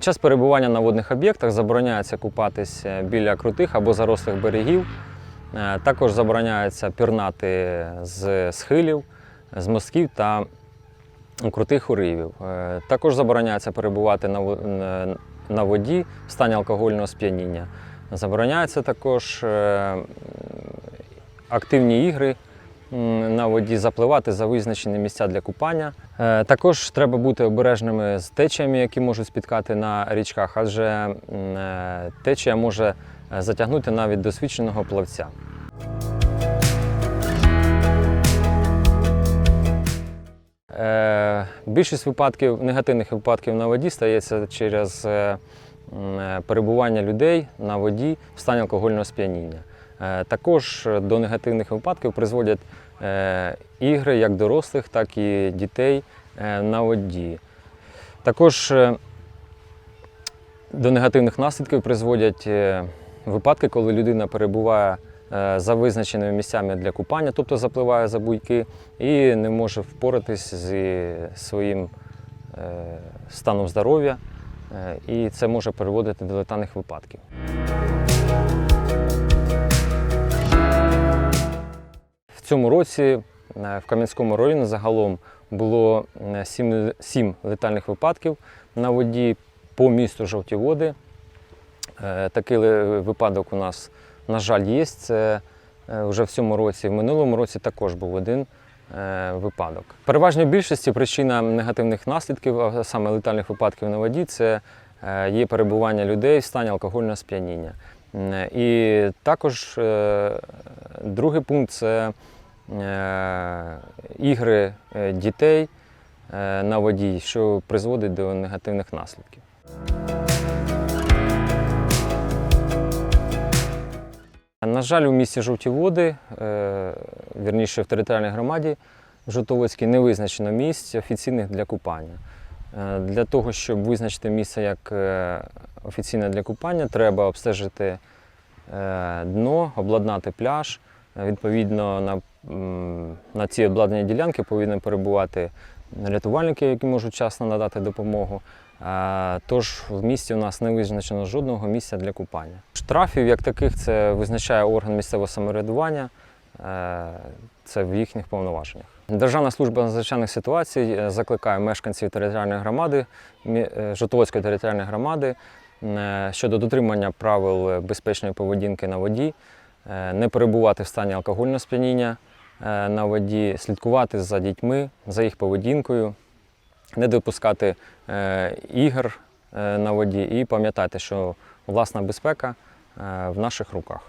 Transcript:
Під час перебування на водних об'єктах забороняється купатися біля крутих або зарослих берегів. Е, Також забороняється пірнати з схилів, з мостків та крутих уривів. Е, Також забороняється перебувати на во- на- на воді в стані алкогольного сп'яніння. Забороняється також е, активні ігри на воді, запливати за визначені місця для купання. Е, Також треба бути обережними з течіями, які можуть спіткати на річках, адже е, течія може е, затягнути навіть досвідченого плавця. Більшість випадків, негативних випадків на воді стається через перебування людей на воді в стані алкогольного сп'яніння. Е, Також до негативних випадків призводять е, ігри як дорослих, так і дітей е, на воді. Також е, до негативних наслідків призводять е, випадки, коли людина перебуває е, за визначеними місцями для купання, тобто запливає за буйки і не може впоратись зі своїм е, станом здоров'я, е, і це може приводити до летальних випадків. В цьому році е, в Кам'янському районі загалом було е, сім, сім летальних випадків на воді по місту Жовті Води. Е, Такий випадок у нас, на жаль, є. Це е, вже в цьому році. В минулому році також був один е, випадок. Переважній більшості причина негативних наслідків, а саме летальних випадків на воді, це е, є перебування людей в стані алкогольного сп'яніння. І також е, другий пункт це е, ігри е, дітей е, на воді, що призводить до негативних наслідків. На жаль, у місті Жовті Води, е, вірніше в територіальній громаді Жовтоводській, не визначено місць офіційних для купання. Е, Для того, щоб визначити місце як е, офіційне для купання, треба обстежити дно, обладнати пляж. Відповідно, на, на ці обладнані ділянки повинні перебувати рятувальники, які можуть вчасно надати допомогу. Тож в місті у нас не визначено жодного місця для купання. Штрафів як таких це визначає орган місцевого самоврядування, е, це в їхніх повноваженнях. Державна служба надзвичайних ситуацій е, закликає мешканців територіальної громади, е, територіальної громади щодо дотримання правил безпечної поведінки на воді, не перебувати в стані алкогольного сп'яніння на воді, слідкувати за дітьми, за їх поведінкою, не допускати е, ігор е, на воді і пам'ятати, що власна безпека е, в наших руках.